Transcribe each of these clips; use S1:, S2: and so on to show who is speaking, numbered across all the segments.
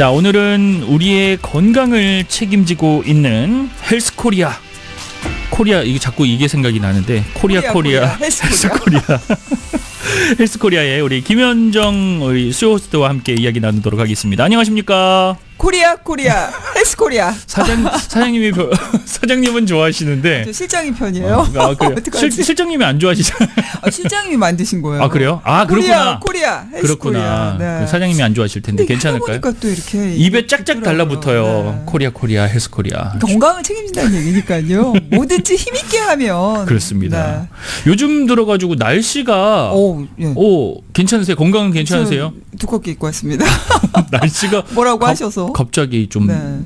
S1: 자, 오늘은 우리의 건강을 책임지고 있는 헬스 코리아. 코리아 이게 자꾸 이게 생각이 나는데 코리아
S2: 코리아,
S1: 코리아,
S2: 코리아, 헬스
S1: 헬스 코리아. 헬스 코리아의 우리 김현정 우리 수요 호스트와 함께 이야기 나누도록 하겠습니다. 안녕하십니까?
S2: 코리아 코리아 헬스 코리아
S1: 사장 사장님이 별- 사장님은 좋아하시는데
S2: 저 실장님 편이에요.
S1: 아, 그래요.
S2: 어떡하지?
S1: 실, 실장님이 안 좋아하시잖아요.
S2: 아, 실장님이 만드신 거예요.
S1: 아, 그래요? 아,
S2: 코리아
S1: 그렇구나.
S2: 코리아 헬스
S1: 그렇구나.
S2: 코리아. 네.
S1: 그 사장님이 안 좋아하실 텐데
S2: 근데
S1: 괜찮을까요?
S2: 또 이렇게
S1: 입에 짝짝
S2: 있더라고요.
S1: 달라붙어요.
S2: 네.
S1: 코리아 코리아 헬스 코리아.
S2: 건강을 책임진다는 얘기니까요. 뭐든지 힘 있게 하면
S1: 그렇습니다. 요즘 들어가지고 날씨가
S2: 네. 오, 예.
S1: 오 괜찮으세요? 건강은 괜찮으세요?
S2: 저 두껍게 입고 왔습니다.
S1: 날씨가
S2: 뭐라고
S1: 갑-
S2: 하셔서?
S1: 갑자기 좀
S2: 네,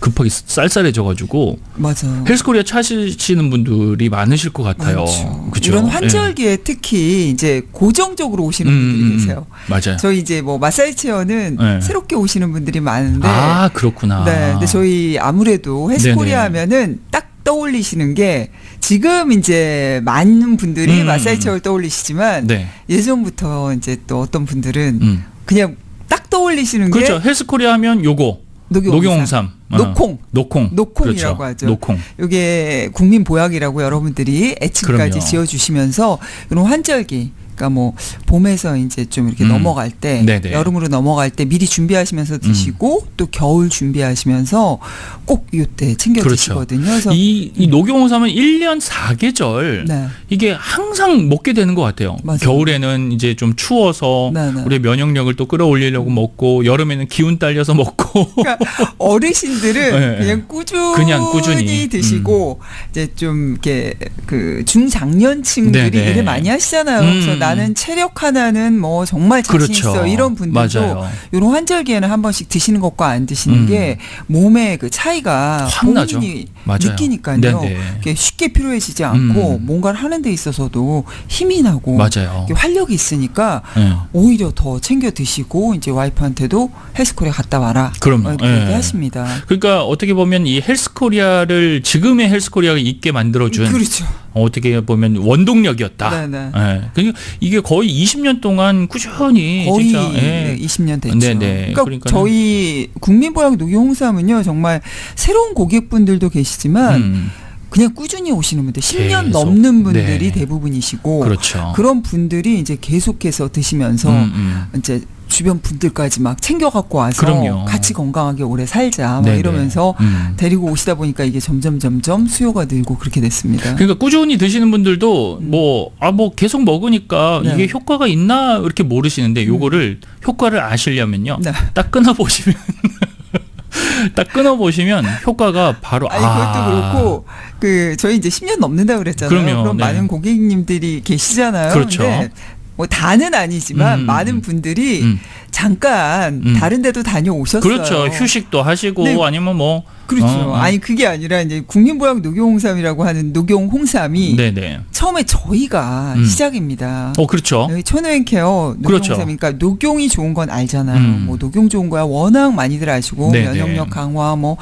S1: 급하게 쌀쌀해져가지고
S2: 맞아요.
S1: 헬스코리아 찾으시는 분들이 많으실 것 같아요. 그죠?
S2: 이런
S1: 예.
S2: 환절기에 특히 이제 고정적으로 오시는
S1: 음,
S2: 분들이
S1: 음, 음.
S2: 계세요.
S1: 맞아요.
S2: 저희 이제 뭐 마사지 체어는
S1: 네.
S2: 새롭게 오시는 분들이 많은데
S1: 아 그렇구나.
S2: 네, 근데 저희 아무래도 헬스코리아. 하면은 딱 떠올리시는 게 지금 이제 많은 분들이
S1: 음.
S2: 마사지 체어를 떠올리시지만
S1: 네.
S2: 예전부터 이제 또 어떤 분들은
S1: 음.
S2: 그냥 딱 떠올리시는
S1: 그렇죠.
S2: 게
S1: 헬스코리아 하면 요거
S2: 녹용홍삼.
S1: 녹용홍삼, 어.
S2: 녹콩.
S1: 녹콩,
S2: 녹콩이라고
S1: 그렇죠.
S2: 하죠.
S1: 녹콩.
S2: 요게 국민 보약이라고 여러분들이 애칭까지
S1: 그럼요.
S2: 지어 주시면서 이런 환절기 그러니까 뭐 봄에서 이제 좀 이렇게
S1: 음.
S2: 넘어갈 때
S1: 네네.
S2: 여름으로 넘어갈 때 미리 준비하시면서 드시고 또 겨울 준비하시면서 꼭 이때 챙겨
S1: 그렇죠.
S2: 드시거든요. 그래서
S1: 이, 이 녹용홍삼은 1년 4계절
S2: 네.
S1: 이게 항상 먹게 되는 것 같아요.
S2: 맞아요.
S1: 겨울에는 이제 좀 추워서
S2: 네, 네.
S1: 우리 면역력을 또 끌어올리려고 먹고 여름에는 기운 딸려서 먹고
S2: 그러니까 어르신들은
S1: 네,
S2: 그냥
S1: 네.
S2: 꾸준히,
S1: 그냥 꾸준히.
S2: 드시고 이제 좀 이렇게 그 중장년층들이
S1: 네, 네.
S2: 일을 많이 하시잖아요.
S1: 음.
S2: 그래서 나는 체력 하나는 뭐 정말 자신
S1: 그렇죠.
S2: 있어 이런 분들도
S1: 맞아요.
S2: 이런 환절기에는 한 번씩 드시는 것과 안 드시는
S1: 음.
S2: 게 몸의 그 차이가
S1: 확 나죠.
S2: 본인이
S1: 맞아요.
S2: 느끼니까요.
S1: 네네.
S2: 이게 쉽게 필요해지지 않고
S1: 음.
S2: 뭔가를 하는 데 있어서도 힘이 나고
S1: 맞아요.
S2: 이게 활력이 있으니까
S1: 예.
S2: 오히려 더 챙겨 드시고 이제 와이프한테도 헬스코리아 갔다 와라.
S1: 그럼요.
S2: 어, 이렇게
S1: 예.
S2: 얘기하십니다.
S1: 그러니까 어떻게 보면 이 헬스코리아를 지금의 헬스코리아가 있게 만들어준
S2: 그렇죠.
S1: 어떻게 보면 원동력이었다.
S2: 네네.
S1: 예. 그러니까 이게 거의 20년 동안 꾸준히
S2: 거의
S1: 진짜 예.
S2: 20년 됐죠.
S1: 네네.
S2: 그러니까
S1: 그러니까는-
S2: 저희 국민보약 녹용홍삼은요 정말 새로운 고객분들도 계시지만
S1: 음,
S2: 그냥 꾸준히 오시는 분들 10년
S1: 계속.
S2: 넘는 분들이
S1: 네.
S2: 대부분이시고
S1: 그렇죠.
S2: 그런 분들이 이제 계속해서 드시면서
S1: 음, 음.
S2: 이제 주변 분들까지 막 챙겨 갖고 와서
S1: 그럼요.
S2: 같이 건강하게 오래 살자 막
S1: 네네.
S2: 이러면서
S1: 음.
S2: 데리고 오시다 보니까 이게 점점 점점 수요가 늘고 그렇게 됐습니다.
S1: 그러니까 꾸준히 드시는 분들도 뭐아뭐 계속 먹으니까
S2: 네.
S1: 이게 효과가 있나 이렇게 모르시는데 요거를 효과를 아시려면요.
S2: 네.
S1: 딱 끊어 보시면 딱 끊어 보시면 효과가 바로
S2: 아니 그것도 그렇고 그 저희 이제 10년 넘는다 그랬잖아요.
S1: 그럼요.
S2: 럼
S1: 네.
S2: 많은 고객님들이 계시잖아요.
S1: 그렇죠.
S2: 근데 뭐 다는 아니지만
S1: 음,
S2: 많은
S1: 음.
S2: 분들이
S1: 음.
S2: 잠깐
S1: 음.
S2: 다른 데도 다녀오셨어요.
S1: 그렇죠. 휴식도 하시고
S2: 네.
S1: 아니면 뭐
S2: 그렇죠.
S1: 어, 어.
S2: 아니 그게 아니라 이제 국민보약 녹용홍삼이라고 하는 녹용홍삼이
S1: 네네.
S2: 처음에 저희가
S1: 음.
S2: 시작입니다.
S1: 어 그렇죠.
S2: 여기 천호앤케어
S1: 그렇죠.
S2: 녹용홍삼이니까 녹용이 좋은 건 알잖아요.
S1: 음.
S2: 뭐 녹용 좋은 거야 워낙 많이들 아시고
S1: 네네.
S2: 면역력 강화 뭐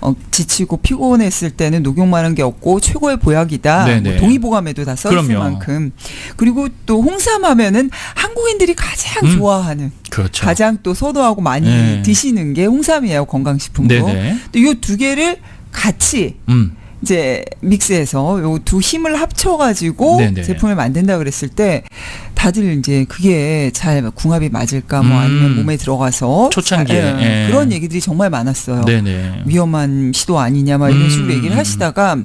S2: 어, 지치고 피곤했을 때는 녹용 많은 게 없고 최고의 보약이다. 뭐 동의보감에도 다 써 있을
S1: 그럼요.
S2: 만큼 그리고 또 홍삼 하면은 한국인들이 가장
S1: 음.
S2: 좋아하는
S1: 그렇죠.
S2: 가장 또 선호하고 많이
S1: 네.
S2: 드시는 게 홍삼이에요 건강식품으로.
S1: 네네.
S2: 또이두 개를 같이
S1: 음.
S2: 이제 믹스해서 요 두 힘을 합쳐가지고
S1: 네네.
S2: 제품을 만든다 그랬을 때 다들 이제 그게 잘 궁합이 맞을까 뭐
S1: 음.
S2: 아니면 몸에 들어가서
S1: 초창기에,
S2: 잘-
S1: 예.
S2: 그런 얘기들이 정말 많았어요.
S1: 네네.
S2: 위험한 시도 아니냐 막 이런
S1: 음.
S2: 식으로 얘기를 하시다가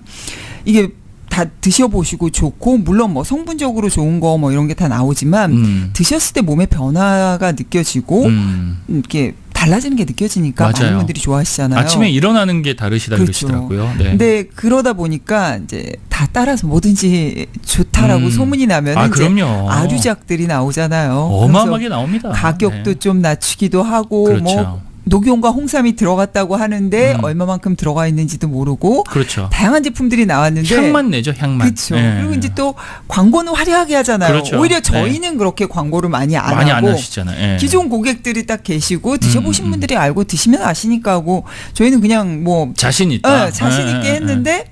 S2: 이게 다 드셔보시고 좋고 물론 뭐 성분적으로 좋은 거 뭐 이런 게 다 나오지만
S1: 음.
S2: 드셨을 때 몸의 변화가 느껴지고
S1: 음.
S2: 이렇게 달라지는 게 느껴지니까
S1: 맞아요.
S2: 많은 분들이 좋아하시잖아요.
S1: 아침에 일어나는 게 다르시다
S2: 그렇죠.
S1: 그러시더라고요. 네.
S2: 근데 그러다 보니까 이제 다 따라서 뭐든지 좋다라고
S1: 음.
S2: 소문이 나면
S1: 아
S2: 이제
S1: 그럼요.
S2: 아류작들이 나오잖아요.
S1: 어마어마하게 나옵니다.
S2: 가격도
S1: 네.
S2: 좀 낮추기도 하고
S1: 그렇죠.
S2: 뭐 녹용과 홍삼이 들어갔다고 하는데
S1: 음.
S2: 얼마만큼 들어가 있는지도 모르고
S1: 그렇죠.
S2: 다양한 제품들이 나왔는데
S1: 향만 내죠, 향만.
S2: 그렇죠.
S1: 예.
S2: 그리고 이제 또 광고는 화려하게 하잖아요.
S1: 그렇죠.
S2: 오히려 저희는 그렇게 광고를 많이 안
S1: 많이 안
S2: 하고
S1: 하시잖아요. 예.
S2: 기존 고객들이 딱 계시고 드셔보신
S1: 음, 음.
S2: 분들이 알고 드시면 아시니까 하고 저희는 그냥 뭐
S1: 자신 있다.
S2: 어, 자신
S1: 예,
S2: 있게
S1: 예,
S2: 했는데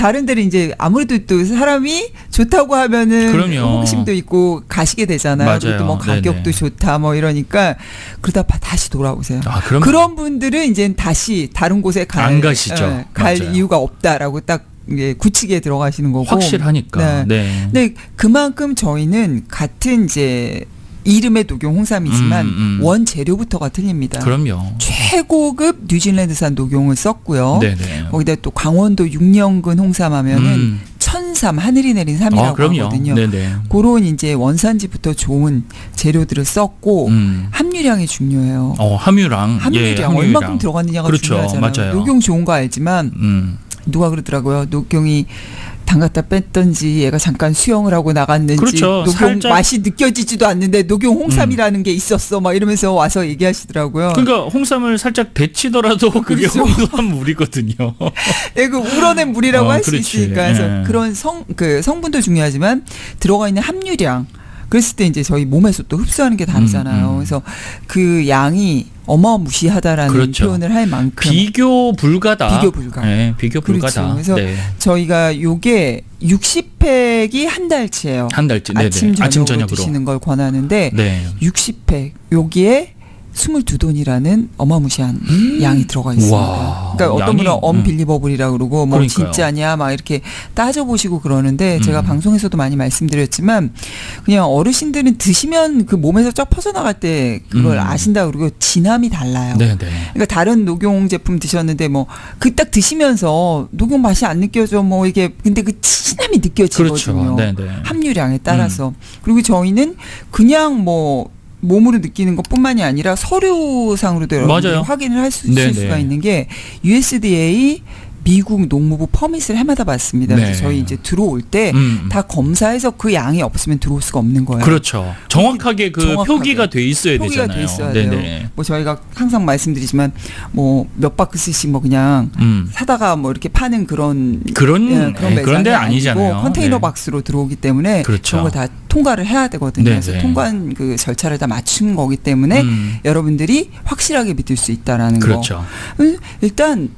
S2: 다른 데는 이제 아무래도 또 사람이 좋다고 하면은
S1: 그럼요.
S2: 호기심도 있고 가시게 되잖아요.
S1: 맞아요.
S2: 그리고 또뭐 가격도
S1: 네네.
S2: 좋다 뭐 이러니까 그러다 바- 다시 돌아오세요.
S1: 아, 그럼
S2: 그런 분들은 이제 다시 다른 곳에 갈,
S1: 안 가시죠.
S2: 예, 갈
S1: 맞아요.
S2: 이유가 없다라고 딱 이게 굳히게 들어가시는 거고
S1: 확실하니까.
S2: 네.
S1: 네.
S2: 근데 그만큼 저희는 같은 이제 이름의 녹용 홍삼이지만
S1: 음, 음.
S2: 원 재료부터가 틀립니다.
S1: 그럼요.
S2: 최고급 뉴질랜드산 녹용을 썼고요.
S1: 네네.
S2: 거기다 또 강원도 6년근 홍삼 하면은
S1: 음.
S2: 천삼 하늘이 내린 삼이라고
S1: 아, 그럼요.
S2: 하거든요.
S1: 네네.
S2: 그런 이제 원산지부터 좋은 재료들을 썼고
S1: 음.
S2: 함유량이 중요해요.
S1: 어, 함유랑.
S2: 함유량
S1: 예, 함유랑.
S2: 얼마큼 들어갔느냐가
S1: 그렇죠.
S2: 중요하잖아요.
S1: 맞아요.
S2: 녹용 좋은 거 알지만
S1: 음.
S2: 누가 그러더라고요. 녹용이 담갔다 뺐던지 얘가 잠깐 수영을 하고 나갔는지
S1: 그렇죠.
S2: 녹용
S1: 살짝-
S2: 맛이 느껴지지도 않는데 녹용 홍삼이라는 게 있었어 막 이러면서 와서 얘기하시더라고요.
S1: 그러니까 홍삼을 살짝 데치더라도 그게
S2: 그렇죠.
S1: 홍삼물이거든요.
S2: 예, 그 우러낸 물이라고
S1: 어,
S2: 할수
S1: 그렇지.
S2: 있으니까 그래서
S1: 예.
S2: 그런 성 그 성분도 중요하지만 들어가 있는 함유량 그랬을 때 이제 저희 몸에서 또 흡수하는 게 다르잖아요.
S1: 음, 음.
S2: 그래서 그 양이 어마무시하다라는
S1: 그렇죠.
S2: 표현을 할 만큼
S1: 비교 불가다.
S2: 비교 불가.
S1: 네, 비교
S2: 그렇죠.
S1: 불가다.
S2: 그래서
S1: 네.
S2: 저희가 요게 60팩이 한 달치예요.
S1: 한. 네네.
S2: 아침 저녁으로,
S1: 아침 저녁으로.
S2: 드시는 걸 권하는데
S1: 네.
S2: 60팩 여기에 22돈이라는 어마무시한 양이 들어가 있습니다.
S1: 우와,
S2: 그러니까 어떤
S1: 양이,
S2: 분은
S1: 음.
S2: 언빌리버블이라고 그러고 뭐
S1: 그러니까요.
S2: 진짜냐 막 이렇게 따져 보시고 그러는데 제가
S1: 음.
S2: 방송에서도 많이 말씀드렸지만 그냥 어르신들은 드시면 그 몸에서 쫙 퍼져나갈 때 그걸
S1: 음.
S2: 아신다 그러고 진함이 달라요.
S1: 네네.
S2: 그러니까 다른 녹용 제품 드셨는데 뭐 그 딱 드시면서 녹용 맛이 안 느껴져 뭐 이게 근데 그 진함이 느껴지거든요.
S1: 그렇죠. 네네.
S2: 함유량에 따라서
S1: 음.
S2: 그리고 저희는 그냥 뭐 몸으로 느끼는 것뿐만이 아니라 서류상으로도 여러분들이
S1: 맞아요.
S2: 확인을 할 수 있을
S1: 네네.
S2: 수가 있는 게 USDA 미국 농무부 퍼밋을 해마다 받습니다.
S1: 네.
S2: 그래서 저희 이제 들어올 때다
S1: 음.
S2: 검사해서 그 양이 없으면 들어올 수가 없는 거예요.
S1: 그렇죠. 정확하게 그
S2: 정확하게.
S1: 표기가 돼 있어야
S2: 표기가
S1: 되잖아요.
S2: 돼 있어야. 돼요. 뭐 저희가 항상 말씀드리지만 뭐 몇 바크스씩 뭐 그냥
S1: 음.
S2: 사다가 뭐 이렇게 파는 그런
S1: 그런
S2: 예,
S1: 예, 그런 데
S2: 매장이
S1: 아니잖아요.
S2: 아니고 컨테이너
S1: 네.
S2: 박스로 들어오기 때문에
S1: 그렇죠.
S2: 그런 걸 다 통과를 해야 되거든요.
S1: 네,
S2: 그래서
S1: 네.
S2: 통관 그 절차를 다 맞춘 거기 때문에
S1: 음.
S2: 여러분들이 확실하게 믿을 수 있다라는
S1: 그렇죠.
S2: 거. 음, 일단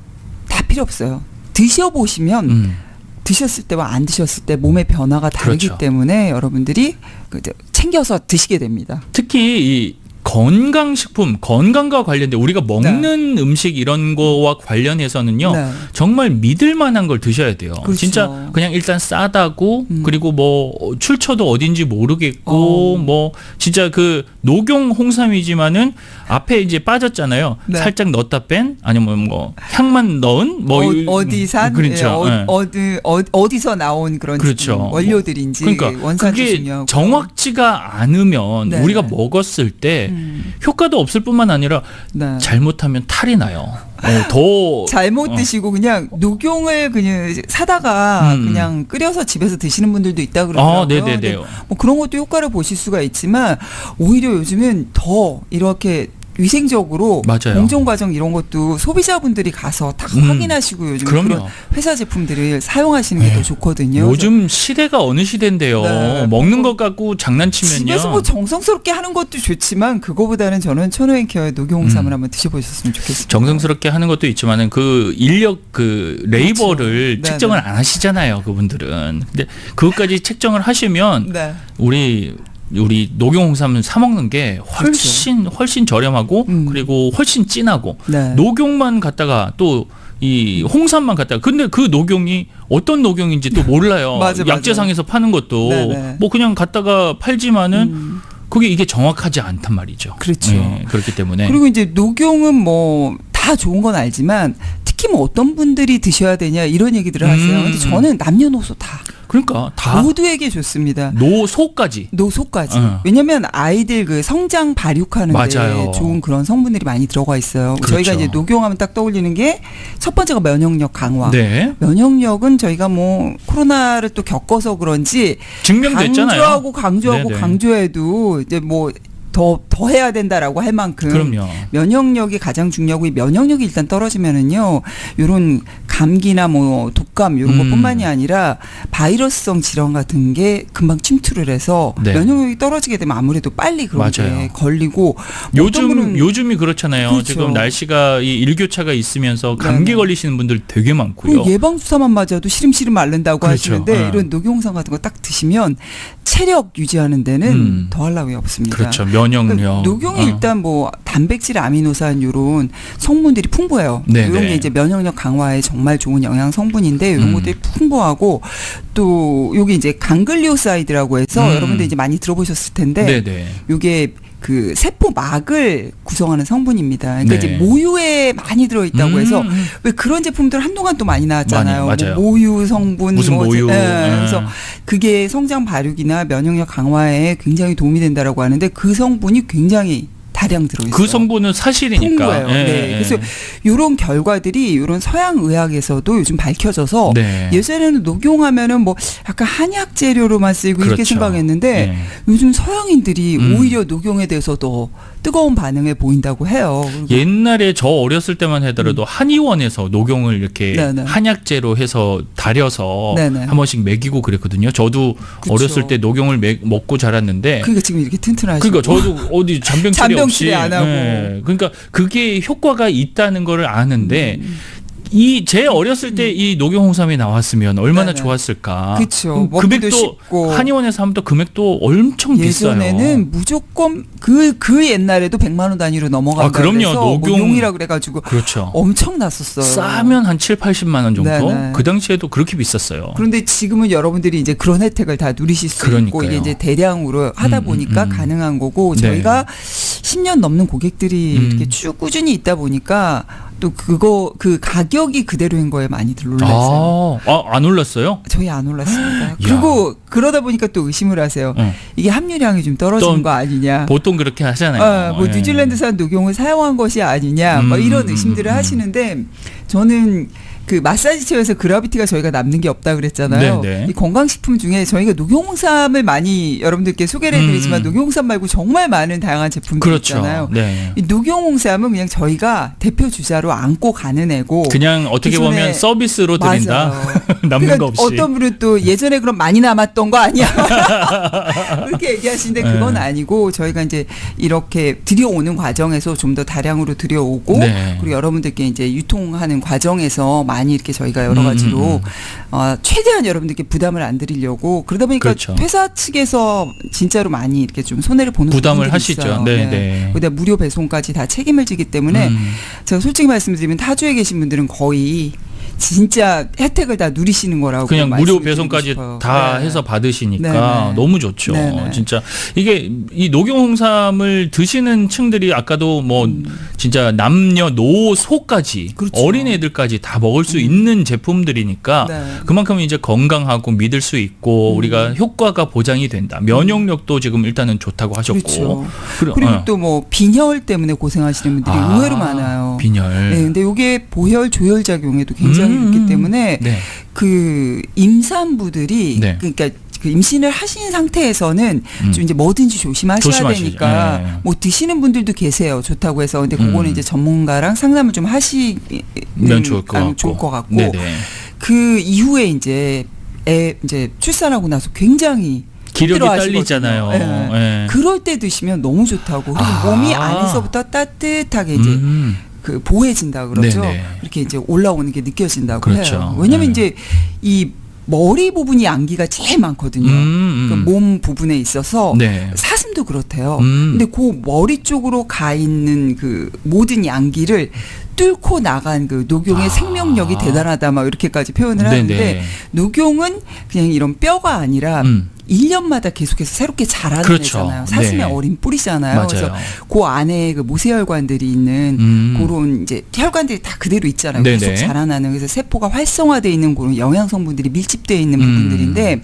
S2: 다 필요 없어요. 드셔 보시면
S1: 음.
S2: 드셨을 때와 안 드셨을 때 몸의 변화가 다르기
S1: 그렇죠.
S2: 때문에 여러분들이 그 챙겨서 드시게 됩니다.
S1: 특히 이 건강식품, 건강과 관련된 우리가 먹는 음식 이런 거와 관련해서는요.
S2: 네.
S1: 정말 믿을 만한 걸 드셔야 돼요.
S2: 그렇죠.
S1: 진짜 그냥 일단 싸다고
S2: 음.
S1: 그리고 뭐 출처도 어딘지 모르겠고
S2: 어.
S1: 뭐 진짜 그 녹용 홍삼이지만은 앞에 이제 빠졌잖아요.
S2: 네.
S1: 살짝 넣었다 뺀 아니면 뭐 향만 넣은 뭐 이-
S2: 어, 디산
S1: 그렇죠. 예.
S2: 어, 디 어, 디 서 나온 그런
S1: 그렇죠.
S2: 원료들인지
S1: 그러니까
S2: 원산지
S1: 그게 정확치가 않으면
S2: 네.
S1: 우리가 먹었을 때
S2: 음,
S1: 효과도 없을 뿐만 아니라
S2: 네.
S1: 잘못하면 탈이 나요. 어, 더
S2: 잘못
S1: 어.
S2: 드시고 그냥 녹용을 그냥 사다가
S1: 음.
S2: 그냥 끓여서 집에서 드시는 분들도 있다
S1: 아,
S2: 그러더라고요.
S1: 네네네.
S2: 근데 뭐 그런 것도 효과를 보실 수가 있지만 오히려 요즘은 더 이렇게 위생적으로
S1: 맞아요.
S2: 공정 과정 이런 것도 소비자분들이 가서 다
S1: 음.
S2: 확인하시고 요즘
S1: 그럼요.
S2: 그런 회사 제품들을 사용하시는 게
S1: 네.
S2: 더 좋거든요.
S1: 요즘 시대가 어느 시대인데요.
S2: 네.
S1: 먹는 것 갖고 장난치면요.
S2: 집에서 뭐 정성스럽게 하는 것도 좋지만 그거보다는 저는 천호행 케어의 녹용홍삼을
S1: 음.
S2: 한번 드셔보셨으면 좋겠습니다.
S1: 정성스럽게 하는 것도 있지만은 그 인력 그 레이버를
S2: 그렇죠.
S1: 책정을
S2: 네,
S1: 안 하시잖아요. 그분들은. 근데 그것까지 책정을 하시면
S2: 네.
S1: 우리 우리 녹용홍 삼은 사 먹는 게 훨씬 훨씬 저렴하고
S2: 음.
S1: 그리고 훨씬 진하고
S2: 네.
S1: 녹용만 갖다가 또 이 홍삼만 갖다가 근데 그 녹용이 어떤 녹용인지 또 몰라요.
S2: 맞아, 맞아.
S1: 약재상에서 파는 것도
S2: 네네.
S1: 뭐 그냥 갖다가 팔지만은
S2: 음.
S1: 그게 이게 정확하지 않단 말이죠.
S2: 그렇죠.
S1: 예, 그렇기 때문에
S2: 그리고 이제 녹용은 뭐 다 좋은 건 알지만 특히 뭐 어떤 분들이 드셔야 되냐 이런 얘기들을 하세요.
S1: 음.
S2: 근데 저는 남녀노소 다,
S1: 그러니까 다
S2: 모두에게 좋습니다.
S1: 노소까지
S2: 노소까지.
S1: 어.
S2: 왜냐면 아이들 그 성장 발육하는 데
S1: 맞아요.
S2: 좋은 그런 성분들이 많이 들어가 있어요.
S1: 그렇죠.
S2: 저희가 이제 녹용하면 딱 떠올리는 게 첫 번째가 면역력 강화.
S1: 네
S2: 면역력은 저희가 뭐 코로나를 또 겪어서 그런지
S1: 증명됐잖아요.
S2: 강조하고 강조하고
S1: 네네.
S2: 강조해도 이제 뭐 더 더 해야 된다라고 할 만큼
S1: 그럼요.
S2: 면역력이 가장 중요하고 이 면역력이 일단 떨어지면은요 요런 감기나 뭐 독감 이런
S1: 음.
S2: 것뿐만이 아니라 바이러스성 질환 같은 게 금방 침투를 해서
S1: 네.
S2: 면역력이 떨어지게 되면 아무래도 빨리 그런
S1: 맞아요.
S2: 게 걸리고 뭐 어떤
S1: 요즘
S2: 분은
S1: 요즘이 그렇잖아요.
S2: 그렇죠.
S1: 지금 날씨가 이 일교차가 있으면서 감기
S2: 네네.
S1: 걸리시는 분들 되게 많고요.
S2: 그 예방 주사만 맞아도 시름시름 앓는다고
S1: 그렇죠.
S2: 하시는데
S1: 어.
S2: 이런 녹용상 같은 거 딱 드시면 체력 유지하는 데는
S1: 음.
S2: 더할 나위 없습니다.
S1: 그렇죠. 면역력.
S2: 그러니까 녹용이
S1: 어.
S2: 일단 뭐 단백질, 아미노산 이런 성분들이 풍부해요.
S1: 네네.
S2: 이런 게 이제 면역력 강화에 정말 좋은 영양 성분인데 이런
S1: 음.
S2: 것들이 풍부하고 또 여기 이제 강글리오사이드라고 해서
S1: 음.
S2: 여러분들 이제 많이 들어보셨을 텐데
S1: 네네.
S2: 이게 그 세포막을 구성하는 성분입니다. 그러니까
S1: 네.
S2: 이제 모유에 많이 들어있다고 해서
S1: 음, 음.
S2: 왜 그런 제품들 한동안 또 많이 나왔잖아요.
S1: 많이.
S2: 뭐 모유 성분
S1: 무슨
S2: 뭐
S1: 모유.
S2: 예,
S1: 예.
S2: 그래서 그게 성장 발육이나 면역력 강화에 굉장히 도움이 된다라고 하는데 그 성분이 굉장히 다량 들어있어요.
S1: 그 성분은 사실이니까.
S2: 풍부해요.
S1: 예,
S2: 네.
S1: 예.
S2: 그래서 이런 결과들이 이런 서양 의학에서도 요즘 밝혀져서
S1: 네.
S2: 예전에는 녹용하면은 뭐 약간 한약 재료로만 쓰이고 이렇게
S1: 그렇죠.
S2: 생각했는데
S1: 예.
S2: 요즘 서양인들이
S1: 음.
S2: 오히려 녹용에 대해서 더 뜨거운 반응을 보인다고 해요.
S1: 옛날에 저 어렸을 때만 하더라도 한의원에서 녹용을 이렇게
S2: 음. 네네.
S1: 한약재로 해서 달여서
S2: 네네.
S1: 한 번씩 먹이고 그랬거든요. 저도
S2: 그쵸.
S1: 어렸을 때 녹용을 먹- 먹고 자랐는데
S2: 그러니까 지금 이렇게 튼튼하시고
S1: 그러니까 저도 어디 잔병치레
S2: 잔병치레
S1: 없이
S2: 안 하고.
S1: 예. 그러니까 그게 효과가 있다는 거를 아는데
S2: 음.
S1: 이 제 어렸을 때 이 녹용 홍삼이 나왔으면 얼마나
S2: 네네.
S1: 좋았을까.
S2: 그쵸.
S1: 그럼
S2: 먹기도
S1: 금액도
S2: 쉽고.
S1: 한의원에서 하면 또 금액도 엄청 비싸요.
S2: 예전에는 무조건 그 그 옛날에도 100만 원 단위로 넘어간다
S1: 아, 그럼요.
S2: 그래서
S1: 녹용-
S2: 뭐 용이라 그래 가지고
S1: 그렇죠.
S2: 엄청 났었어요.
S1: 싸면 한 7, 80만 원 정도.
S2: 네네.
S1: 그 당시에도 그렇게 비쌌어요.
S2: 그런데 지금은 여러분들이 이제 그런 혜택을 다 누리실 수 있고
S1: 그러니까요.
S2: 이게 이제 대량으로 하다
S1: 음,
S2: 보니까
S1: 음, 음.
S2: 가능한 거고
S1: 네.
S2: 저희가 10년 넘는 고객들이
S1: 음.
S2: 이렇게 쭉 꾸준히 있다 보니까 또 그거 그 가격이 그대로인 거에 많이들 놀랐어요.
S1: 아, 아, 안 올랐어요?
S2: 저희 안 올랐습니다. 그리고 그러다 보니까 또 의심을 하세요.
S1: 어.
S2: 이게 함유량이 좀 떨어진
S1: 또
S2: 거 아니냐.
S1: 보통 그렇게 하잖아요.
S2: 어, 뭐
S1: 예.
S2: 뉴질랜드산 녹용을 사용한 것이 아니냐, 뭐
S1: 음,
S2: 이런
S1: 음,
S2: 의심들을
S1: 음.
S2: 하시는데 저는 그 마사지 체어에서 그라비티가 저희가 남는 게 없다 그랬잖아요.
S1: 네, 네.
S2: 이 건강식품 중에 저희가 녹용홍삼을 많이 여러분들께 소개를 해드리지만
S1: 음.
S2: 녹용홍삼 말고 정말 많은 다양한 제품들이
S1: 그렇죠.
S2: 있잖아요.
S1: 네.
S2: 이 녹용홍삼은 그냥 저희가 대표 주자로 안고 가는 애고
S1: 그냥 어떻게 보면 서비스로 드린다. 남는
S2: 그러니까
S1: 거 없이.
S2: 어떤 분은 또 예전에 그럼 많이 남았던 거 아니야? 그렇게 얘기하시는데 그건
S1: 네.
S2: 아니고 저희가 이제 이렇게 들여오는 과정에서 좀 더 다량으로 들여오고
S1: 네.
S2: 그리고 여러분들께 이제 유통하는 과정에서 많이 이렇게 저희가 여러
S1: 음,
S2: 가지로
S1: 음, 음.
S2: 어, 최대한 여러분들께 부담을 안 드리려고 그러다 보니까
S1: 그렇죠.
S2: 회사 측에서 진짜로 많이 이렇게 좀 손해를 보는
S1: 부담을 하시죠.
S2: 있어요.
S1: 네, 네.
S2: 거기다 무료 배송까지 다 책임을 지기 때문에
S1: 음.
S2: 제가 솔직히 말씀드리면 타주에 계신 분들은 거의 진짜 혜택을 다 누리시는 거라고
S1: 그냥 무료 배송까지. 다
S2: 네.
S1: 해서 받으시니까
S2: 네, 네.
S1: 너무 좋죠.
S2: 네, 네.
S1: 진짜 이게 이 녹용 홍삼을 드시는 층들이 아까도 뭐 진짜 남녀 노소까지
S2: 음. 그렇죠.
S1: 어린 애들까지 다 먹을 수 있는 제품들이니까
S2: 네.
S1: 그만큼 이제 건강하고 믿을 수 있고 우리가 효과가 보장이 된다. 면역력도 지금 일단은 좋다고 하셨고.
S2: 그렇죠. 그리고
S1: 어.
S2: 또뭐 빈혈 때문에 고생하시는 분들이
S1: 아,
S2: 의외로 많아요.
S1: 빈혈.
S2: 네, 근데 이게 보혈 조혈 작용에도 굉장히
S1: 음,
S2: 있기 때문에
S1: 네.
S2: 그 임산부들이
S1: 네.
S2: 그러니까 그 임신을 하신 상태에서는
S1: 음.
S2: 좀 이제 뭐든지 조심하셔야
S1: 조심하시죠.
S2: 되니까
S1: 네.
S2: 뭐 드시는 분들도 계세요. 좋다고 해서 근데 그거는
S1: 음.
S2: 이제 전문가랑 상담을 좀 하시면
S1: 면 좋을 것 같고.
S2: 좋을 것 같고
S1: 네네.
S2: 그 이후에 이제 애 이제 출산하고 나서 굉장히
S1: 기력이. 딸리잖아요.
S2: 예.
S1: 예.
S2: 그럴 때 드시면 너무 좋다고 그리고
S1: 아.
S2: 몸이 안에서부터 따뜻하게 이제
S1: 음.
S2: 그 보해진다 그러죠.
S1: 네네.
S2: 이렇게 이제 올라오는 게 느껴진다고
S1: 그렇죠.
S2: 해요. 왜냐면
S1: 네.
S2: 이제 이 머리 부분이 양기가 제일 많거든요.
S1: 음,
S2: 그
S1: 음.
S2: 몸 부분에 있어서
S1: 네.
S2: 사슴도 그렇대요.
S1: 음.
S2: 근데 그 머리 쪽으로 가 있는 그 모든 양기를 뚫고 나간 그 녹용의
S1: 아.
S2: 생명력이 대단하다 막 이렇게까지 표현을 하는데
S1: 네네.
S2: 녹용은 그냥 이런 뼈가 아니라
S1: 음.
S2: 1년마다 계속해서 새롭게 자라는
S1: 그렇죠.
S2: 애잖아요. 사슴의
S1: 네.
S2: 어린 뿌리잖아요.
S1: 맞아요.
S2: 그래서 그 안에 그 모세혈관들이 있는
S1: 음.
S2: 그런 이제 혈관들이 다 그대로 있잖아요.
S1: 네네.
S2: 계속 자라나는 그래서 세포가 활성화돼 있는 그런 영양 성분들이 밀집되어 있는
S1: 음.
S2: 부분들인데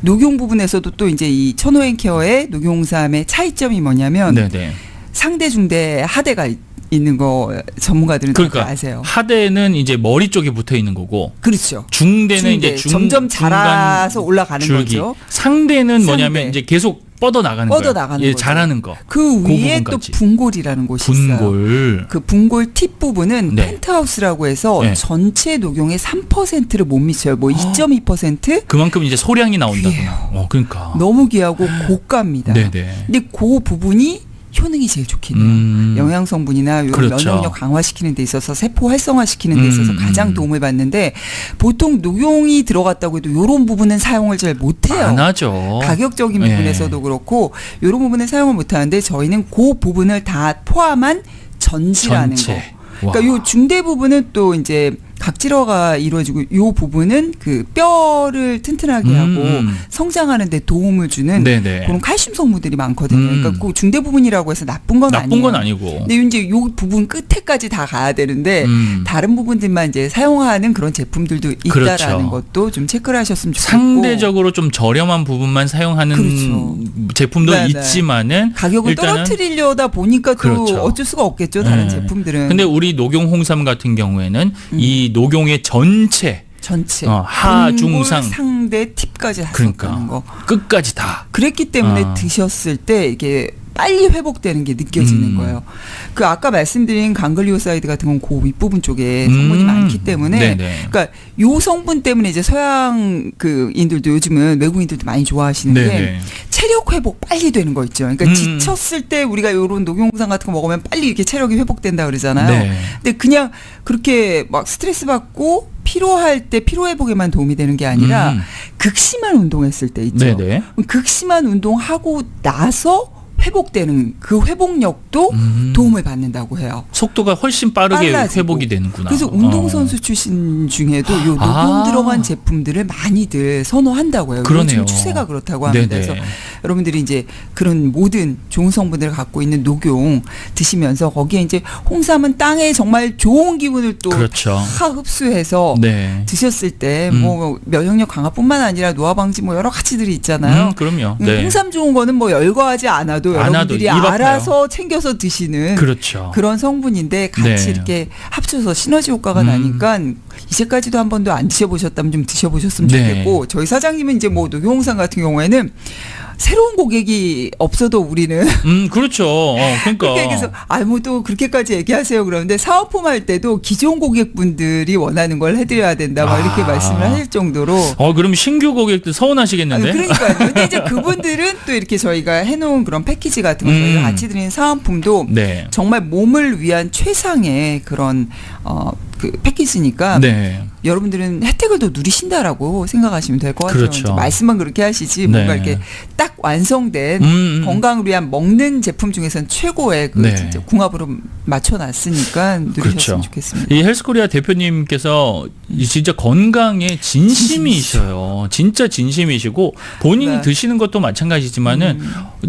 S2: 녹용 부분에서도 또 이제 이 천호앤케어의 녹용삼의 차이점이 뭐냐면
S1: 네네.
S2: 상대 중대 하대가 있- 있는 거 전문가들은 다
S1: 그러니까
S2: 아세요.
S1: 하대는 이제 머리 쪽에 붙어 있는 거고
S2: 그렇죠.
S1: 중대는
S2: 중대,
S1: 이제 중,
S2: 점점 자라서 올라가는
S1: 줄기.
S2: 거죠.
S1: 상대는
S2: 상대.
S1: 뭐냐면 이제 계속 뻗어 나가는
S2: 뻗어
S1: 거예요.
S2: 나가는
S1: 예. 잘하는 거.
S2: 그 위에 또
S1: 부분까지.
S2: 분골이라는 곳이 있어요.
S1: 분골.
S2: 그 분골 팁 부분은
S1: 네.
S2: 펜트하우스라고 해서
S1: 네.
S2: 전체 녹용의 3%를 못 미쳐요. 뭐 2.2%
S1: 그만큼 이제 소량이 나온다구나.
S2: 귀해요.
S1: 어, 그러니까.
S2: 너무 귀하고 고가입니다.
S1: 네네.
S2: 근데 그 부분이 효능이 제일 좋겠네요.
S1: 음.
S2: 영양 성분이나
S1: 그렇죠.
S2: 면역력 강화시키는 데 있어서 세포 활성화시키는 데 있어서
S1: 음,
S2: 가장
S1: 음.
S2: 도움을 받는데 보통 녹용이 들어갔다고 해도 이런 부분은 사용을 잘 못해요.
S1: 안 하죠.
S2: 가격적인
S1: 예.
S2: 부분에서도 그렇고 이런 부분은 사용을 못하는데 저희는 그 부분을 다 포함한 전지라는
S1: 전체.
S2: 거.
S1: 와.
S2: 그러니까 요 중대 부분은 또 이제 각질화가 이루어지고 요 부분은 그 뼈를 튼튼하게
S1: 음,
S2: 하고
S1: 음.
S2: 성장하는 데 도움을 주는
S1: 네네.
S2: 그런 칼슘 성분들이 많거든요.
S1: 음.
S2: 그러니까 그 중대 부분이라고 해서 나쁜 건
S1: 나쁜
S2: 아니에요.
S1: 건 아니고.
S2: 근데 이제 요 부분 끝에까지 다 가야 되는데
S1: 음.
S2: 다른 부분들만 이제 사용하는 그런 제품들도 있다라는
S1: 그렇죠.
S2: 것도 좀 체크를 하셨으면 좋겠고
S1: 상대적으로 좀 저렴한 부분만 사용하는
S2: 그렇죠.
S1: 제품도
S2: 네네.
S1: 있지만은
S2: 가격을 떨어뜨리려다 보니까 또
S1: 그렇죠.
S2: 어쩔 수가 없겠죠 다른
S1: 네.
S2: 제품들은
S1: 근데 우리 녹용 홍삼 같은 경우에는 이 녹용의 전체
S2: 전체
S1: 어, 하, 중,
S2: 분골,
S1: 상.
S2: 상대 팁까지 다
S1: 그러니까.
S2: 거
S1: 끝까지 다.
S2: 그랬기 때문에
S1: 아.
S2: 드셨을 때 이게 빨리 회복되는 게 느껴지는
S1: 음.
S2: 거예요. 그 아까 말씀드린 강글리오사이드 같은 건 그 윗부분 쪽에 성분이
S1: 음.
S2: 많기 때문에
S1: 네네.
S2: 그러니까 요 성분 때문에 이제 서양 그 인들도 요즘은 외국인들도 많이 좋아하시는 게
S1: 네네.
S2: 체력 회복 빨리 되는 거 있죠. 그러니까
S1: 음.
S2: 지쳤을 때 우리가 요런 녹용상 같은 거 먹으면 빨리 이렇게 체력이 회복된다 그러잖아요.
S1: 네.
S2: 근데 그냥 그렇게 막 스트레스 받고 피로할 때 피로 회복에만 도움이 되는 게 아니라
S1: 음.
S2: 극심한 운동했을 때 있죠.
S1: 네네.
S2: 극심한 운동하고 나서 회복되는 그 회복력도
S1: 음.
S2: 도움을 받는다고 해요.
S1: 속도가 훨씬 빠르게
S2: 빨라지고.
S1: 회복이 되는구나.
S2: 그래서
S1: 어.
S2: 운동선수 출신 중에도 요 녹용
S1: 아.
S2: 들어간 제품들을 많이들 선호한다고 해요.
S1: 그러네요.
S2: 요즘 추세가 그렇다고 합니다.
S1: 네네.
S2: 그래서 여러분들이 이제 그런 모든 좋은 성분들을 갖고 있는 녹용 드시면서 거기에 이제 홍삼은 땅에 정말 좋은 기운을 또다
S1: 그렇죠.
S2: 흡수해서
S1: 네.
S2: 드셨을 때
S1: 음.
S2: 뭐 면역력 강화뿐만 아니라 노화 방지 뭐 여러 가지들이 있잖아요.
S1: 음, 그럼요.
S2: 음,
S1: 네.
S2: 홍삼 좋은 거는 뭐 열거하지 않아도 여러분들이. 알아서 챙겨서 드시는
S1: 그렇죠.
S2: 그런 성분인데 같이
S1: 네.
S2: 이렇게 합쳐서 시너지 효과가
S1: 음.
S2: 나니까 이제까지도 한 번도 안 드셔보셨다면 좀 드셔보셨으면
S1: 네.
S2: 좋겠고 저희 사장님은 이제 뭐 녹용홍삼 같은 경우에는 새로운 고객이 없어도 우리는
S1: 음, 그렇죠. 어, 그러니까.
S2: 얘기해서 아뭐 또 그렇게까지 얘기하세요 그러는데 사은품 할 때도 기존 고객분들이 원하는 걸 해드려야 된다 막 이렇게
S1: 아.
S2: 말씀을 하실 정도로
S1: 어, 그럼 신규 고객들 서운하시겠는데?
S2: 아니, 그러니까요. 근데 이제 그분들은 또 이렇게 저희가 해놓은 그런 패키지 같은 거 저희가
S1: 음.
S2: 같이 드리는 사은품도
S1: 네.
S2: 정말 몸을 위한 최상의 그런 어 그 패키지니까
S1: 네.
S2: 여러분들은 혜택을 더 누리신다라고 생각하시면 될 것 같아요.
S1: 그렇죠.
S2: 말씀만 그렇게 하시지 뭔가
S1: 네.
S2: 이렇게 딱 완성된
S1: 음, 음.
S2: 건강을 위한 먹는 제품 중에서는 최고의 그
S1: 네.
S2: 진짜 궁합으로 맞춰놨으니까 누리셨으면
S1: 그렇죠.
S2: 좋겠습니다.
S1: 이 헬스코리아 대표님께서 이 진짜 건강에 진심이셔요. 진짜 진심이시고 본인이
S2: 네. 음.
S1: 드시는 것도 마찬가지지만은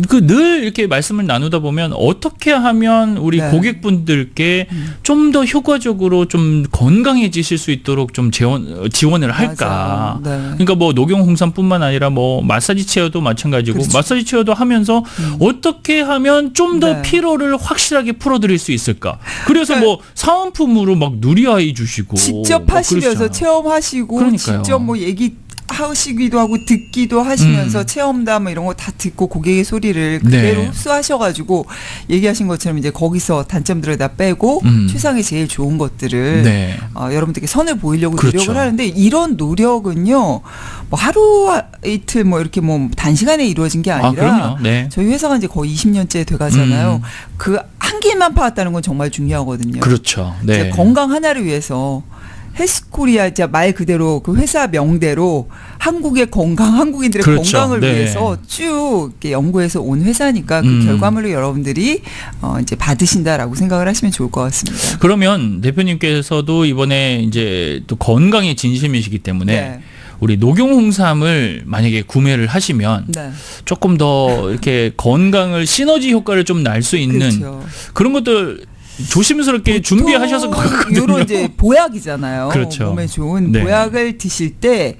S1: 그늘 이렇게 말씀을 나누다 보면 어떻게 하면 우리
S2: 네. 음.
S1: 고객분들께 좀 더 효과적으로 좀 건강해지실 수 있도록 좀 지원 지원을 할까?
S2: 네.
S1: 그러니까 뭐 녹용 홍삼뿐만 아니라 뭐 마사지 체어도 마찬가지고
S2: 그렇죠.
S1: 마사지 체어도 하면서 어떻게 하면 좀더
S2: 네.
S1: 피로를 확실하게 풀어드릴 수 있을까? 그래서
S2: 그러니까
S1: 뭐 사은품으로 막 누리아이 주시고
S2: 직접
S1: 막
S2: 하시면서. 체험하시고
S1: 그러니까요.
S2: 직접 뭐 얘기 하시기도 하고 듣기도 하시면서
S1: 음.
S2: 체험담 뭐 이런 거 다 듣고 고객의 소리를 그대로
S1: 네.
S2: 흡수하셔가지고 얘기하신 것처럼 이제 거기서 단점들을 다 빼고
S1: 음.
S2: 최상의 제일 좋은 것들을
S1: 네.
S2: 어, 여러분들께 선을 보이려고
S1: 그렇죠.
S2: 노력을 하는데 이런 노력은요 뭐 하루 이틀 뭐 이렇게 뭐 단시간에 이루어진
S1: 게아
S2: 아니라
S1: 그럼요. 네.
S2: 저희 회사가 이제 거의 20년째 돼가잖아요.
S1: 음.
S2: 그한 개만 파왔다는 건 정말 중요하거든요.
S1: 그렇죠. 네.
S2: 건강 하나를 위해서 헬스코리아 진짜 말 그대로 그 회사 명대로 한국의 건강 한국인들의
S1: 그렇죠.
S2: 건강을
S1: 네.
S2: 위해서 쭉 이렇게 연구해서 온 회사니까 그
S1: 음.
S2: 결과물을 여러분들이 어 이제 받으신다라고 생각을 하시면 좋을 것 같습니다.
S1: 그러면 대표님께서도 이번에 이제 또 건강에 진심이시기 때문에
S2: 네.
S1: 우리 녹용 홍삼을 만약에 구매를 하시면
S2: 네.
S1: 조금 더 이렇게 건강을 시너지 효과를 좀 날 수 있는
S2: 그렇죠.
S1: 그런 것들 조심스럽게 준비하셔서.
S2: 요런 이제 보약이잖아요.
S1: 그렇죠.
S2: 몸에 좋은
S1: 네.
S2: 보약을 드실 때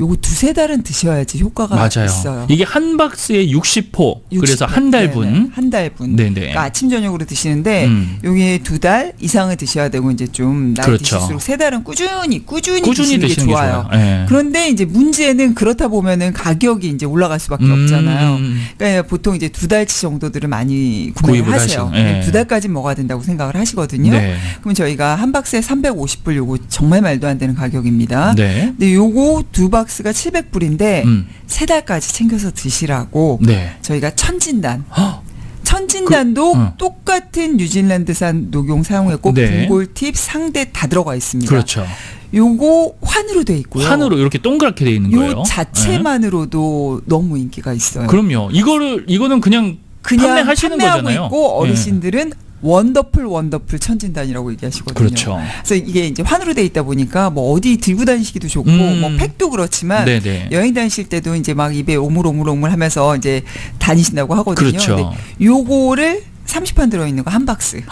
S2: 요거 두세 달은 드셔야지 효과가
S1: 맞아요.
S2: 있어요.
S1: 이게 한 박스에 60호. 그래서 60한 달분.
S2: 한 달분.
S1: 네네.
S2: 그러니까 아침 저녁으로 드시는데
S1: 음.
S2: 요게 두 달 이상을 드셔야 되고 이제 좀 나이
S1: 그렇죠.
S2: 드실수록 세 달은 꾸준히 꾸준히,
S1: 꾸준히
S2: 드시는,
S1: 드시는 게게
S2: 좋아요.
S1: 좋아요. 예.
S2: 그런데 이제 문제는 그렇다 보면은 가격이 이제 올라갈 수밖에
S1: 음,
S2: 없잖아요.
S1: 음,
S2: 그러니까 보통 이제 두 달치 정도들을 많이 구매를 하세요.
S1: 예.
S2: 두 달까지 먹어야 된다고 생각을 하시거든요.
S1: 네.
S2: 그럼 저희가 한 박스에 350불 요거 정말 말도 안 되는 가격입니다.
S1: 네.
S2: 근데 요거 두 박스 가 700불인데
S1: 음.
S2: 세 달까지 챙겨서 드시라고
S1: 네.
S2: 저희가 천진단
S1: 헉,
S2: 천진단도
S1: 그, 어.
S2: 똑같은 뉴질랜드산 녹용 사용했고
S1: 네.
S2: 분골팁 상대 다 들어가 있습니다.
S1: 그렇죠.
S2: 요거 환으로 돼 있고요.
S1: 환으로 이렇게 동그랗게 돼 있는 거예요.
S2: 요 자체만으로도 너무 인기가 있어요.
S1: 네. 그럼요. 이거를 이거는 그냥
S2: 그냥
S1: 판매하시는
S2: 판매하고
S1: 거잖아요.
S2: 있고 어르신들은 원더풀 원더풀 천진단이라고 얘기하시거든요.
S1: 그렇죠.
S2: 그래서 이게 이제 환으로 돼 있다 보니까 뭐 어디 들고 다니시기도 좋고
S1: 음.
S2: 뭐 팩도 그렇지만
S1: 네네.
S2: 여행 다니실 때도 이제 막 입에 오물오물오물 하면서 이제 다니신다고 하거든요.
S1: 그렇죠.
S2: 근데 요거를 30판 들어있는 거 한 박스.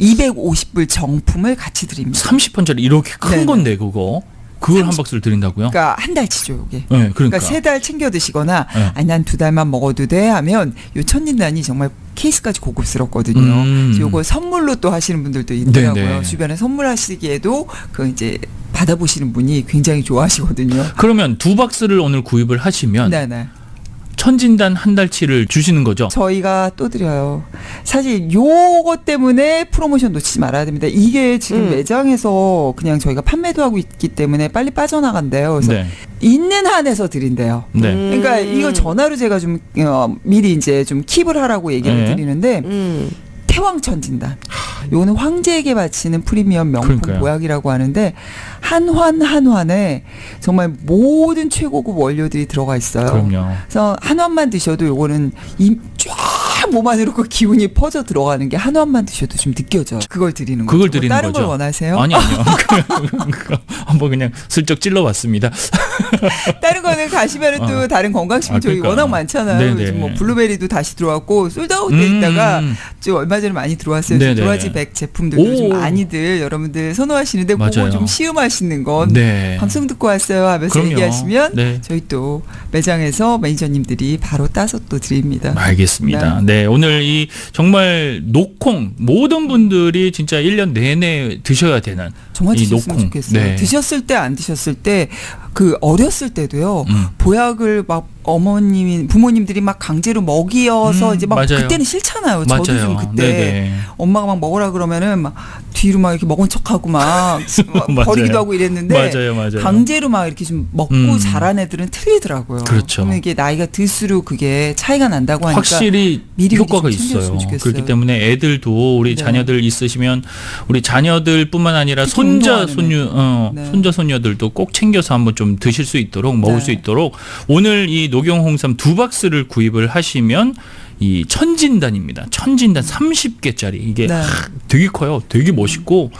S2: 250불 정품을 같이 드립니다.
S1: 30번짜리 이렇게 큰
S2: 네네.
S1: 건데 그거 그걸
S2: 한30
S1: 박스를 드린다고요?
S2: 그러니까 한 달치죠, 요게.
S1: 네, 그러니까.
S2: 그러니까 세 달 챙겨 드시거나
S1: 네.
S2: 아니 난 두 달만 먹어도 돼 하면 요 천진단이 정말 케이스까지 고급스럽거든요.
S1: 음.
S2: 요거 선물로 또 하시는 분들도 있더라고요.
S1: 네네.
S2: 주변에 선물하시기에도 그 이제 받아보시는 분이 굉장히 좋아하시거든요.
S1: 그러면 두 박스를 오늘 구입을 하시면
S2: 네네.
S1: 천진단 한 달치를 주시는 거죠?
S2: 저희가 또 드려요. 사실 요것 때문에 프로모션 놓치지 말아야 됩니다. 이게 지금
S3: 음.
S2: 매장에서 그냥 저희가 판매도 하고 있기 때문에 빨리 빠져나간대요. 그래서
S1: 네.
S2: 있는 한에서 드린대요.
S1: 네.
S2: 그러니까
S3: 음.
S2: 이거 전화로 제가 좀 어, 미리 이제 좀 킵을 하라고 얘기를
S1: 네.
S2: 드리는데
S3: 음.
S2: 태왕천진단. 요거는 황제에게 바치는 프리미엄 명품
S1: 그러니까요.
S2: 보약이라고 하는데 한환 한환에 정말 모든 최고급 원료들이 들어가 있어요.
S1: 그럼요.
S2: 그래서 한 완만 드셔도 요거는 이쫙 몸 안으로 그 기운이 퍼져 들어가는 게한 완만 드셔도 좀 느껴져요. 그걸 드리는 거죠.
S1: 그걸
S2: 뭐
S1: 드리는
S2: 다른
S1: 거죠.
S2: 걸 원하세요?
S1: 아니 아니요. 그거 한번 그냥 슬쩍 찔러봤습니다.
S2: 다른 거는 가시면은 또
S1: 어.
S2: 다른 건강식품
S1: 아,
S2: 저희
S1: 그러니까.
S2: 워낙 많잖아요.
S1: 네네.
S2: 요즘 뭐 블루베리도 다시 들어왔고 솔드아웃 돼
S1: 음,
S2: 있다가
S1: 음.
S2: 지금 얼마 전에 많이 들어왔어요.
S1: 네네.
S2: 도라지 백 제품들도
S1: 오.
S2: 좀 많이들 여러분들 선호하시는데 그거
S1: 맞아요.
S2: 좀 시음하시는 건
S1: 네.
S2: 방송 듣고 왔어요 하면서
S1: 그럼요.
S2: 얘기하시면
S1: 네.
S2: 저희 또 매장에서 매니저님들이 바로 따서 또 드립니다.
S1: 알겠습니다. 네. 오늘 이 정말 녹콩 모든 분들이 진짜 1년 내내 드셔야 되는
S2: 정말
S1: 이
S2: 드셨으면. 좋겠어요.
S1: 네.
S2: 드셨을 때 안 드셨을 때 그 어렸을 때도요.
S1: 음.
S2: 보약을 막 어머님이 부모님들이 막 강제로 먹이어서
S1: 음,
S2: 이제 막
S1: 맞아요.
S2: 그때는 싫잖아요. 저도 좀
S1: 맞아요.
S2: 그때
S1: 네네.
S2: 엄마가 막 먹으라 그러면은 막 뒤로 막 이렇게 먹은 척하고 막, 막
S1: 맞아요.
S2: 버리기도 하고 이랬는데
S1: 맞아요, 맞아요.
S2: 강제로 막 이렇게 좀 먹고
S1: 음.
S2: 자란 애들은 틀리더라고요.
S1: 그렇죠.
S2: 그러면 이게 나이가 들수록 그게 차이가 난다고 하니까
S1: 확실히
S2: 미리
S1: 효과가 있어요.
S2: 좋겠어요.
S1: 그렇기 때문에 애들도 우리
S2: 네.
S1: 자녀들 있으시면 우리 자녀들뿐만 아니라
S2: 특히
S1: 손자 손녀. 어,
S2: 네.
S1: 손자 손녀들도 꼭 챙겨서 한번 좀 드실 수 있도록 먹을
S2: 네.
S1: 수 있도록 오늘 이 녹용 홍삼 두 박스를 구입을 하시면 이 천진단입니다. 천진단 30개짜리 이게
S2: 네.
S1: 하, 되게 커요. 되게 멋있고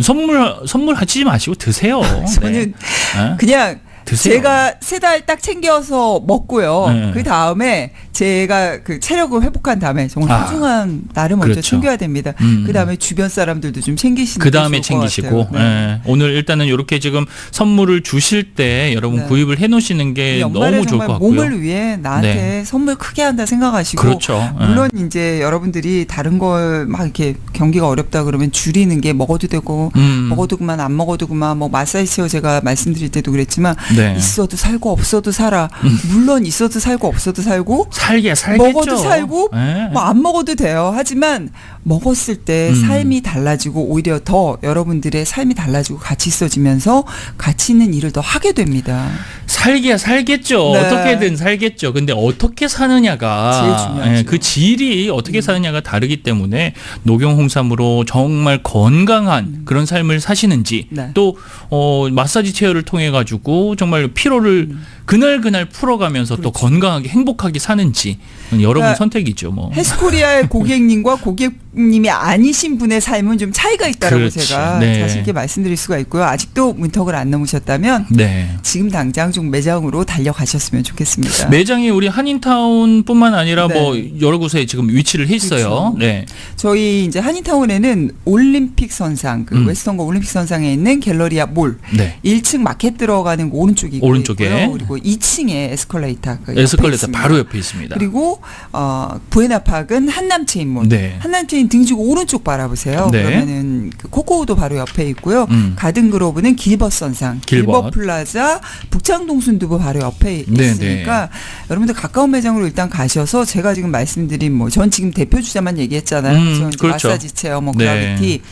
S1: 선물 선물 하지 마시고 드세요.
S2: 저는
S1: 네. 어?
S2: 그냥
S1: 드세요.
S2: 제가 세 달 딱 챙겨서 먹고요.
S1: 네.
S2: 그 다음에 제가 그 체력을 회복한 다음에 정말
S1: 아,
S2: 소중한 나를 먼저
S1: 그렇죠.
S2: 챙겨야 됩니다.
S1: 음.
S2: 그 다음에 주변 사람들도 좀 챙기시는 그게
S1: 다음에 챙기시고.
S2: 네.
S1: 예. 오늘 일단은 이렇게 지금 선물을 주실 때 여러분
S2: 네.
S1: 구입을 해놓으시는 이게 너무 좋을 것 같고요.
S2: 몸을 위해 나한테
S1: 네.
S2: 선물 크게 한다 생각하시고
S1: 그렇죠. 예.
S2: 물론 이제 여러분들이 다른 걸 막 이렇게 경기가 어렵다 그러면 줄이는 게 먹어도 되고
S1: 음.
S2: 먹어도 그만 안 먹어도 그만 뭐 마사지 제가 말씀드릴 때도 그랬지만
S1: 네.
S2: 있어도 살고 없어도 살아 물론 있어도 살고 없어도 살고
S1: 살게 살겠죠.
S2: 먹어도 살고
S1: 예.
S2: 뭐안 먹어도 돼요. 하지만 먹었을 때
S1: 음.
S2: 삶이 달라지고 오히려 더 여러분들의 삶이 달라지고 같이 있어지면서 가치 있는 일을 더 하게 됩니다.
S1: 살게 살겠죠.
S2: 네.
S1: 어떻게든 살겠죠. 근데 어떻게 사느냐가. 예, 그 질이 어떻게
S2: 음.
S1: 사느냐가 다르기 때문에 녹용홍삼으로 정말 건강한
S2: 음.
S1: 그런 삶을 사시는지
S2: 네.
S1: 또 어, 마사지 체어를 통해 가지고 정말 피로를
S2: 음.
S1: 그날 그날 풀어가면서 또
S2: 그렇죠.
S1: 건강하게 행복하게 사는지 여러분
S2: 그러니까
S1: 선택이죠. 뭐.
S2: 헬스코리아의 고객님과 고객님이 아니신 분의 삶은 좀 차이가 있다라고
S1: 그렇지.
S2: 제가
S1: 네.
S2: 자신 있게 말씀드릴 수가 있고요. 아직도 문턱을 안 넘으셨다면
S1: 네.
S2: 지금 당장 좀 매장으로 달려가셨으면 좋겠습니다.
S1: 매장이 우리 한인타운뿐만 아니라
S2: 네.
S1: 뭐 여러 곳에 지금 위치를 했어요.
S2: 그렇죠.
S1: 네.
S2: 저희 이제 한인타운에는 올림픽 선상, 그
S1: 음.
S2: 웨스턴과 올림픽 선상에 있는 갤러리아 몰,
S1: 네.
S2: 1층 마켓 들어가는 그 오른쪽이
S1: 오른쪽에.
S2: 있고요. 그리고 2층에 에스컬레이터 그
S1: 에스컬레이터
S2: 있습니다.
S1: 바로 옆에 있습니다.
S2: 그리고 어 부에나팍은 한남체인몰.
S1: 네.
S2: 한남체인 등지고 오른쪽 바라보세요.
S1: 네.
S2: 그러면은 그 코코우도 바로 옆에 있고요.
S1: 음.
S2: 가든 그로브는 길벗 선상,
S1: 길벗.
S2: 길벗 플라자, 북창동 순두부 바로 옆에
S1: 네,
S2: 있으니까 여러분들 가까운 매장으로 일단 가셔서 제가 지금 말씀드린 뭐 전 지금 대표 주자만 얘기했잖아요.
S1: 음, 그렇죠.
S2: 마사지 체어, 뭐
S1: 네.
S2: 그라비티,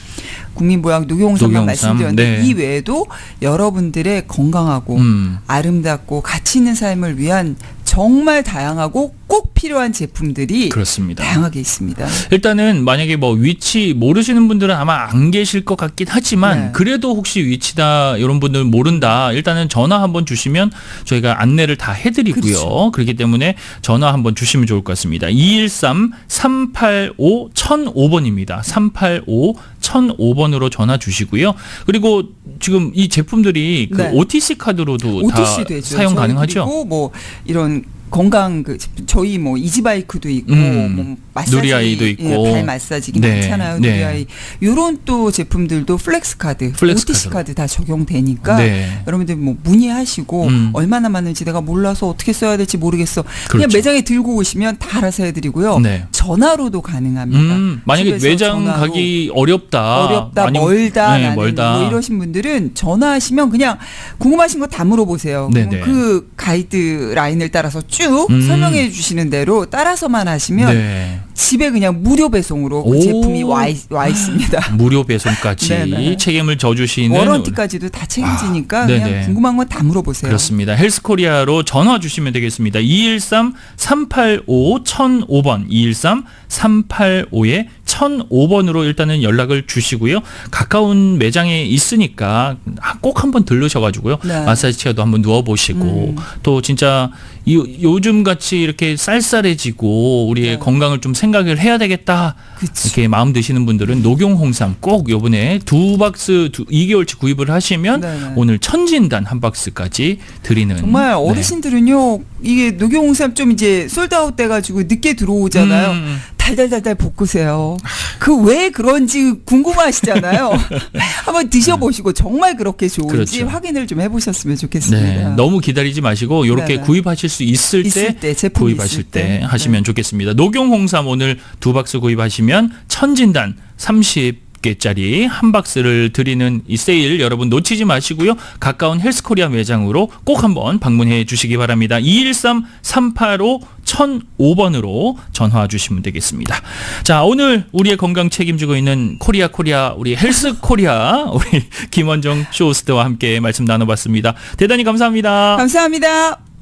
S2: 국민보약 녹용홍삼만
S1: 녹용홍삼,
S2: 말씀드렸는데
S1: 네.
S2: 이 외에도 여러분들의 건강하고
S1: 음.
S2: 아름답고 가치 있는 삶을 위한 정말 다양하고 꼭 필요한 제품들이
S1: 그렇습니다.
S2: 다양하게 있습니다.
S1: 일단은 만약에 뭐 위치 모르시는 분들은 아마 안 계실 것 같긴 하지만
S2: 네.
S1: 그래도 혹시 위치다 이런 분들 모른다 일단은 전화 한번 주시면 저희가 안내를 다 해드리고요.
S2: 그렇죠.
S1: 그렇기 때문에 전화 한번 주시면 좋을 것 같습니다. 213 385 1005번입니다. 385 1005번으로 전화 주시고요. 그리고 지금 이 제품들이 그
S2: 네.
S1: OTC 카드로도
S2: OTC
S1: 다
S2: 되죠.
S1: 사용 가능하죠.
S2: 그리고 뭐 이런 건강 그 저희 뭐 이지바이크도 있고
S1: 음,
S2: 뭐 마사지
S1: 누리아이도 있고.
S2: 예, 발 마사지기
S1: 네,
S2: 많잖아요.
S1: 네.
S2: 누리아이 요런 또 제품들도 플렉스 카드,
S1: 플렉스
S2: OTC
S1: 카드로.
S2: 카드 다 적용되니까
S1: 네.
S2: 여러분들 뭐 문의하시고
S1: 음.
S2: 얼마나 많은지 내가 몰라서 어떻게 써야 될지 모르겠어. 그냥
S1: 그렇죠.
S2: 매장에 들고 오시면 다 알아서 해드리고요.
S1: 네.
S2: 전화로도 가능합니다.
S1: 음, 만약에 매장 가기 어렵다.
S2: 어렵다, 멀다,
S1: 네, 멀다.
S2: 뭐 이러신 분들은 전화하시면 그냥 궁금하신 거 다 물어보세요.
S1: 네네.
S2: 그 가이드 라인을 따라서 쭉
S1: 음.
S2: 설명해 주시는 대로 따라서만 하시면
S1: 네.
S2: 집에 그냥 무료 배송으로 그
S1: 오.
S2: 제품이 와, 있, 와 있습니다.
S1: 무료 배송까지
S2: 네네.
S1: 책임을 져주시는
S2: 워런티까지도 다 책임지니까
S1: 아,
S2: 그냥. 궁금한 건 다 물어보세요.
S1: 그렇습니다. 헬스코리아로 전화 주시면 되겠습니다. 213 385 1005번 213 385에 1005번으로 일단은 연락을 주시고요. 가까운 매장에 있으니까 꼭 한번 들르셔가지고요.
S2: 네.
S1: 마사지 체어도 한번 누워보시고
S2: 음.
S1: 또 진짜 이, 요즘 같이 이렇게 쌀쌀해지고 우리의
S2: 네.
S1: 건강을 좀 생각을 해야 되겠다.
S2: 그쵸.
S1: 이렇게 마음 드시는 분들은 녹용홍삼 꼭 요번에 두 박스 두, 2개월치 구입을 하시면
S2: 네네.
S1: 오늘 천진단 한 박스까지 드리는
S2: 정말
S1: 네.
S2: 어르신들은요 이게 녹용홍삼 좀 이제 솔드아웃 돼가지고 늦게 들어오잖아요.
S1: 음,
S2: 달달달달 볶으세요. 그 왜 그런지 궁금하시잖아요. 한번 드셔보시고 정말 그렇게 좋은지
S1: 그렇죠.
S2: 확인을 좀 해보셨으면 좋겠습니다.
S1: 네, 너무 기다리지 마시고 이렇게
S2: 네네.
S1: 구입하실 수 있을,
S2: 있을
S1: 때,
S2: 때,
S1: 구입하실 때,
S2: 때.
S1: 하시면
S2: 네.
S1: 좋겠습니다. 녹용홍삼 오늘 두 박스 구입하시면 천진단 30 개짜리 한 박스를 드리는 이 세일 여러분 놓치지 마시고요. 가까운 헬스코리아 매장으로 꼭 한번 방문해 주시기 바랍니다. 213 385 1005번으로 전화 주시면 되겠습니다. 자, 오늘 우리의 건강 책임지고 있는 코리아 코리아 우리 헬스 코리아 우리 김원정 쇼호스트와 함께 말씀 나눠 봤습니다. 대단히 감사합니다.
S2: 감사합니다.